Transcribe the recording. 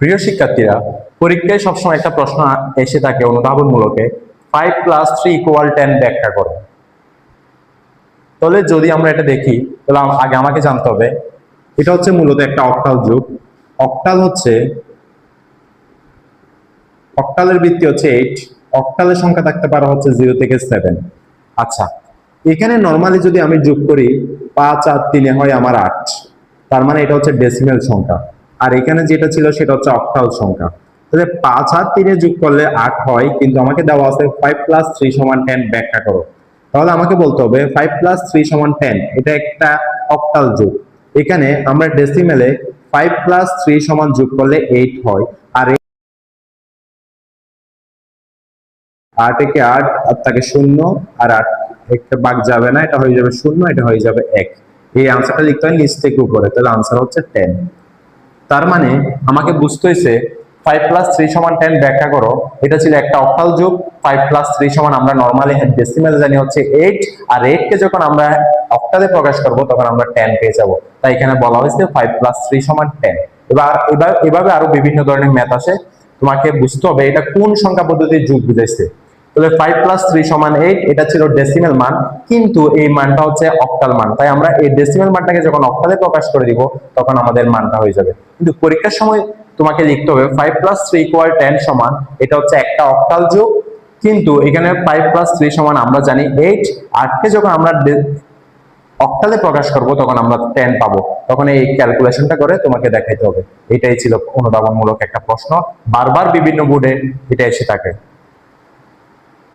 প্রিয় শিক্ষার্থীরা, পরীক্ষায় সবসময় একটা প্রশ্ন এসে থাকে অনুধাবনমূলকে five plus three equal ten ব্যাখ্যা করো। তাহলে যদি আমরা এটা দেখি, তাহলে আগে আমাকে জানতে হবে, এটা হচ্ছে মূলত একটা অক্টাল যুগ অক্টাল হচ্ছে অক্টালের ভিত্তি হচ্ছে এইট অক্টালের সংখ্যা থাকতে পারে হচ্ছে জিরো থেকে সেভেন আচ্ছা এখানে নর্মালি যদি আমি যোগ করি, পাঁচ আর তিনে হয় আমার আট, তার মানে এটা হচ্ছে ডেসিমেল সংখ্যা। আর এখানে যেটা ছিল সেটা হচ্ছে অক্টাল সংখ্যা। তাহলে পাঁচ আর তিনে যোগ করলে আট হয়, কিন্তু আমাকে দেওয়া আছে ফাইভ প্লাস থ্রি সমান টেন ব্যাখ্যা করো। তাহলে আমাকে বলতে হবে ফাইভ প্লাস থ্রি সমান টেন এটা একটা অক্টাল যুগ। এখানে আমরা ডেসিমেলে ফাইভ প্লাস থ্রি সমান যোগ করলে এইট হয়, আর আট একে আট, আর তাকে শূন্য, আর আট একটা বাঘ যাবে না, এটা হয়ে যাবে শূন্য, এটা হয়ে যাবে এক। এই আনসারটা লিখতে হয় নিচ থেকে উপরে, তাহলে আনসার হচ্ছে টেন তার মানে আমাকে বুঝতে হয়েছে ফাইভ প্লাস থ্রি সমান টেন ব্যাখ্যা করো। এটা ছিল একটা অক্টাল যুগ ফাইভ প্লাস থ্রি সমান আমরা নর্মালি ডেসিমেল জানি হচ্ছে এইট আর এইট কে যখন আমরা অক্টালে প্রকাশ করব, তখন আমরা টেন পেয়ে যাব। তাই এখানে বলা হয়েছে ফাইভ প্লাস থ্রি সমান টেন এবার এবার, এভাবে আরও বিভিন্ন ধরনের ম্যাথ আসে। তোমাকে বুঝতে হবে এটা কোন সংখ্যা পদ্ধতির যুগ বুঝাইছে। তাহলে ফাইভ প্লাস থ্রি সমান এইট এটা ছিল ডেসিমেল মান, কিন্তু এই মানটা হচ্ছে অক্টাল মান। তাই আমরা এই ডেসিমেল মানটাকে যখন অক্টালে প্রকাশ করে দিব, তখন আমাদের মানটা হয়ে যাবে। কিন্তু পরীক্ষার সময় তোমাকে লিখতে হবে five plus three equal ten সমান, এটা হচ্ছে একটা অক্টাল যুগ, কিন্তু এখানে ফাইভ প্লাস থ্রি সমান আমরা জানি এইট আটকে যখন আমরা অক্টালে প্রকাশ করব, তখন আমরা টেন পাবো। তখন এই ক্যালকুলেশনটা করে তোমাকে দেখাইতে হবে। এটাই ছিল অনুধাবনমূলক একটা প্রশ্ন। বারবার বিভিন্ন বোর্ডে এটা এসে থাকে।